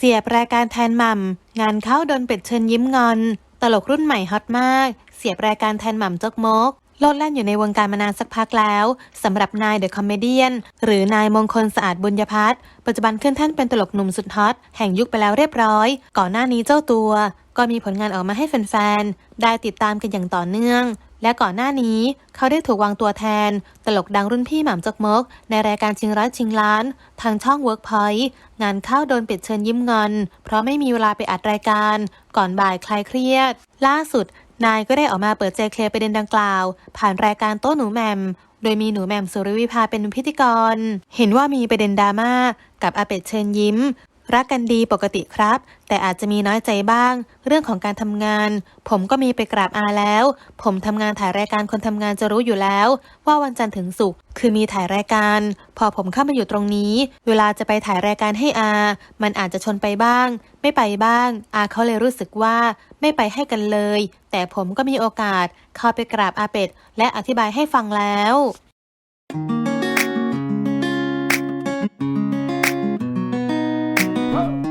เสียบรายการแทนหม่ำงานเข้าโดนเป็ดเชิญยิ้มงอน ตลกรุ่นใหม่ฮอตมาก เสียบรายการแทนหม่ำจกมก โลดแล่นอยู่ในวงการมานานสักพักแล้วสำหรับนายเดอะคอมเมเดียนหรือนายมงคลสะอาดบุญยพัฒน์ปัจจุบันขึ้นแท่านเป็นตลกหนุ่มสุดฮอตแห่งยุคไปแล้วเรียบร้อย ก่อนหน้านี้เจ้าตัว ก็มีผลงานออกมาให้แฟนๆ ได้ติดตามกันอย่างต่อเนื่อง และก่อนหน้านี้เขาได้ถูกวางตัวแทน ตลกดังรุ่นพี่หม่ำจกมก ในรายการชิงร้อยชิงล้าน ทางช่อง Workpoint งานเข้าโดนปิดเชิญยิ้มเงอนเพราะไม่มีเวลาไปอัดรายการ ก่อนบ่ายคลายเครียด ล่าสุด นายก็ได้ออกมาเปิดใจเคลียร์ประเด็นดังกล่าว ผ่านรายการโต้หนูแหมม โดยมีหนูแหม่มสุริวิภาเป็นพิธีกร เห็นว่ามีประเด็นดราม่ากับอาเป็ดเชิญยิ้ม รักกันดีปกติครับ แต่อาจจะมีน้อยใจบ้าง เรื่องของการทำงาน ผมก็มีไปกราบอาแล้ว ผมทำงานถ่ายรายการคนทำงานจะรู้อยู่แล้ว ว่าวันจันทร์ถึงศุกร์คือมีถ่ายรายการ พอผมเข้ามาอยู่ตรงนี้ เวลาจะไปถ่ายรายการให้อา มันอาจจะชนไปบ้าง ไม่ไปบ้าง อาเขาเลยรู้สึกว่าไม่ไปให้กันเลย แต่ผมก็มีโอกาสเข้าไปกราบอาเป็ดและอธิบายให้ฟังแล้ว 어?